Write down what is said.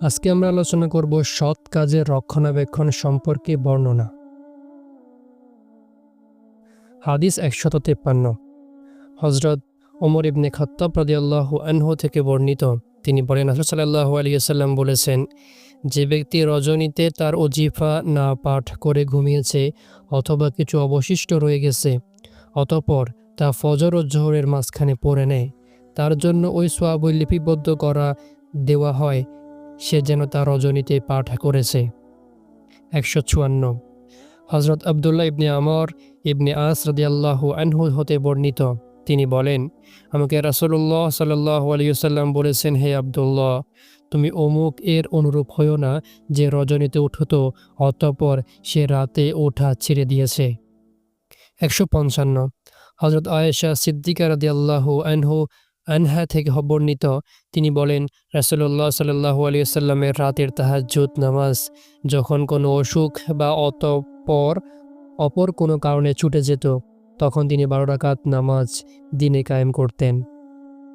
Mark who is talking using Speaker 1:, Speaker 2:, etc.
Speaker 1: আজকে আমরা আলোচনা করব সৎ কাজের রক্ষণাবেক্ষণ সম্পর্কে বর্ণনা। হাদিস একশত তেপ্পান্ন। হজরত ওমর ইবনে খত্তাব রদিয়াল্লাহ আনহু থেকে বর্ণিত, তিনি বলেন হাসর সাল্লাহ আলিয়াল্লাম বলেছেন, যে ব্যক্তি রজনীতে তার অজিফা না পাঠ করে ঘুমিয়েছে অথবা কিছু অবশিষ্ট রয়ে গেছে, অতপর তা ফজর ও জোহরের মাঝখানে পড়ে নেয়, তার জন্য ওই সোয়াবই লিপিবদ্ধ করা দেওয়া হয় সে যেন তার রজনীতে পাঠ করেছে। একশো চুয়ান্ন। হজরত আবদুল্লাহ ইবনে আমর ইবনে আস রদিয়াল্লাহু আনহু হতে বর্ণিত। তিনি বলেন, আমাকে রাসলুল্লাহ সাল্লাহ বলেছেন, হে আবদুল্লাহ, তুমি অমুক এর অনুরূপ হইও না যে রজনীতে উঠত, অতঃপর সে রাতে ওঠা ছেড়ে দিয়েছে। একশো পঞ্চান্ন। হজরত আয়েশা সিদ্দিকা রদিয়াল্লাহু আনহু আনহা থেকে বর্ণিত, তিনি বলেন রাসুল্লাহ সাল্লাহ আলিয়াল্লামের রাতের তাহাজ্জুদ নামাজ যখন কোনো অসুখ বা অতপর অপর কোনো কারণে ছুটে যেত, তখন তিনি বারো রাকাত নামাজ দিনে কায়েম করতেন।